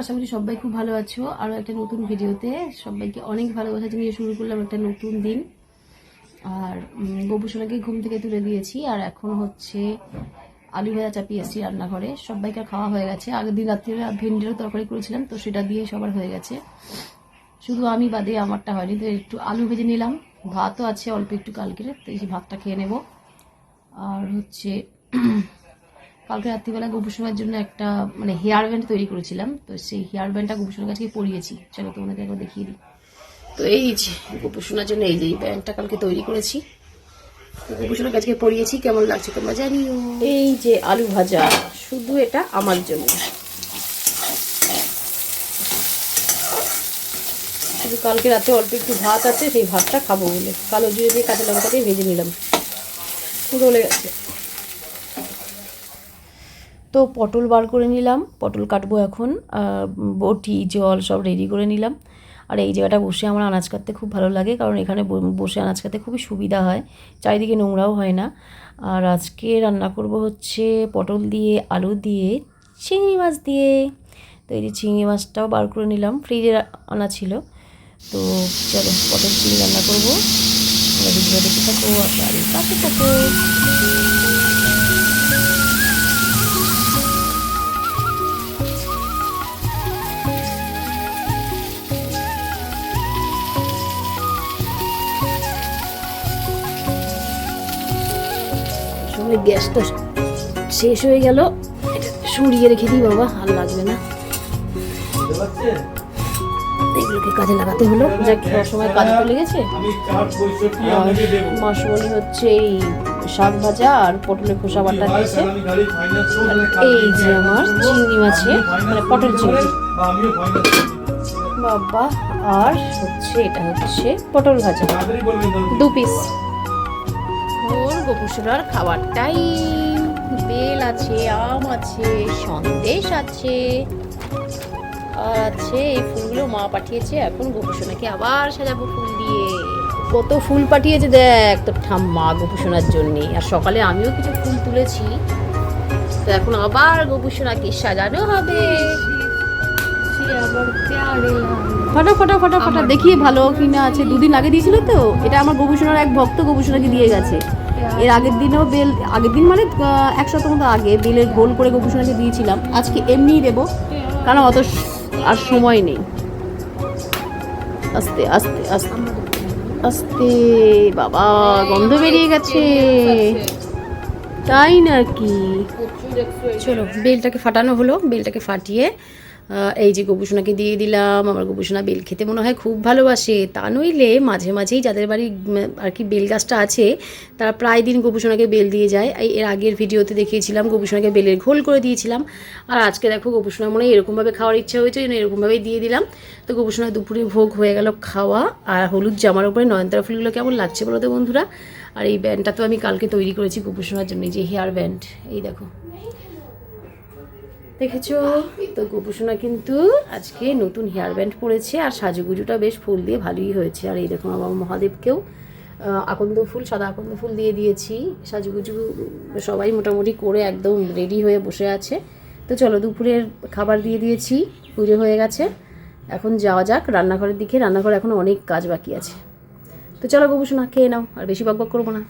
আশা করি সবাই খুব ভালো আছো। আরও একটা নতুন ভিডিওতে সবাইকে অনেক ভালোবাসা জানিয়ে শুরু করলাম একটা নতুন দিন। আর গোপুসোনাকে ঘুম থেকে তুলে দিয়েছি। আর এখন হচ্ছে আলু ভাজা চাপিয়ে এসেছি রান্নাঘরে। সবাইকার খাওয়া হয়ে গেছে। আগের দিন রাত্রে ভেন্ডিরও তরকারি করেছিলাম, তো সেটা দিয়ে সবার হয়ে গেছে। শুধু আমি বাদে আমারটা হয়নি, তো একটু আলু ভেজে নিলাম। ভাতও আছে, অল্প একটু কালকের, তো এই ভাতটা খেয়ে নেব। আর হচ্ছে কালকে রাত্রিবেলা গোপুসোনার জন্য একটা মানে হেয়ার ব্যান্ড তৈরি করেছিলাম, তো সেই হেয়ার ব্যান্ডটা গোপুসোনার কাছে পরিয়েছি। চলো তোমাদেরকে একবার দেখিয়ে দিই। তো এই যে গোপুসোনার জন্য এই যে, এই ব্যান্ডটা কালকে তৈরি করেছি। গোপুসোনার কাছে পরিয়েছি, কেমন লাগছে তোমরা জানিও। এই যে আলু ভাজা, শুধু এটা আমার জন্য। কালকে রাতে অল্প একটু ভাত আছে, সেই ভাতটা খাব বলে। কালো জিরে দিয়ে কাঁচা লঙ্কা দিয়ে ভেজে নিলাম। গলে গেছে। তো পটল বার করে নিলাম, পটল কাটবো এখন বটি, জল সব রেডি করে নিলাম। আর এই জায়গাটা বসে আমার আনাজ কাটতে খুব ভালো লাগে, কারণ এখানে বসে আনাজ কাটতে খুবই সুবিধা হয়, চারিদিকে নোংরাও হয় না। আর আজকে রান্না করব হচ্ছে পটল দিয়ে, আলু দিয়ে, চিংড়ি মাছ দিয়ে। তো এই যে চিংড়ি মাছটাও বার করে নিলাম ফ্রিজে আনা ছিল। তো চলো পটল চিংড়ি রান্না করব। আমরা দেখে থাকো পাশে থাকো সময় গ্যাসটা শেষ হয়ে গেল। সরিয়ে রেখে দিই বাবা, আর লাগবে না। এগুলোকে কাজে লাগাতে হলো। যা খাওয়ার সময় কাজে তো লেগেছে। মাসবলি হচ্ছে এই শাক ভাজা আর পটলের খোসা বাটা দিয়েছে। এই যে আমার চিংড়ি মাছে মানে পটল চিংড়ি। বাবা, আর হচ্ছে, এটা হচ্ছে পটল ভাজা। দু পিস গোপুসোনার খাবার টাইম বেল আছে, আম আছে, সন্দেশ আছে। আর আছে এই ফুলগুলো মা পাঠিয়েছে, এখন গোপুসোনাকে আবার সাজাবো ফুল দিয়ে। কত ফুল পাঠিয়েছে দেখ তোর ঠাম্মা গোপুসোনার জন্যে। আর সকালে আমিও কিছু ফুল তুলেছি। তো এখন আবার গোপুসোনাকে সাজানো হবে। ফটো ফটো ফটো ফটো দেখিয়ে ভালো কিনা আছে। দুদিন আগে দিয়েছিল তো? এটা আমার গবেষণার এক ভক্ত গবেষণাকে দিয়ে গেছে। এর আগের দিনেও বেল আগের দিন মানে এক সপ্তাহ মতো আগে বেলের গোল করে গবেষণাকে দিয়েছিলাম। আজকে এমনিই দেবো কারণ অত আর সময় নেই। আস্তে আস্তে আস্তে আস্তে বাবা গন্ধ বেরিয়ে গেছে। তাই নাকি? চলো বেলটাকে ফাটানো হলো বেলটাকে ফাটিয়ে এই যে গোপুসোনাকে দিয়ে দিলাম, আমার গোপুসোনা বেল খেতে মনে হয় খুব ভালোবাসে। তা নইলে মাঝে মাঝেই যাদের বাড়ি আর কি বেল গাছটা আছে, তারা প্রায় দিন গোপুসোনাকে বেল দিয়ে যায়। এই এর আগের ভিডিওতে দেখিয়েছিলাম, গোপুসোনাকে বেলের ঘোল করে দিয়েছিলাম। আর আজকে দেখো গোপুসোনা মনে হয় এরকমভাবে খাওয়ার ইচ্ছা হয়েছে জন্য এরকমভাবেই দিয়ে দিলাম। তো গোপুসোনা দুপুরে ভোগ হয়ে গেল খাওয়া আর হলুদ জামার উপরে নয়নতারা ফুলগুলো কেমন লাগছে বলো তো বন্ধুরা? আর এই ব্যান্ডটা তো আমি কালকে তৈরি করেছি গোপুসোনার জন্য যে হেয়ার ব্যান্ড, এই দেখো। দেখেছ? তো গোপুসোনা কিন্তু আজকে নতুন হেয়ার ব্যান্ড পরেছে আর সাজুগুজুটা বেশ ফুল দিয়ে ভালোই হয়েছে। আর এই দেখো আমার মহাদেবকেও আকন্দ ফুল, সাদা আকন্দ ফুল দিয়ে দিয়েছি। সাজুগুজু সবাই মোটামুটি করে একদম রেডি হয়ে বসে আছে। তো চলো দুপুরের খাবার দিয়ে দিয়েছি, পুজো হয়ে গেছে। এখন যাওয়া যাক, রান্নাঘরের দিকে, রান্নাঘরে এখন অনেক কাজ বাকি আছে। তো চলো গোপুসোনা খেয়ে নাও, আর বেশি বকবক করব না।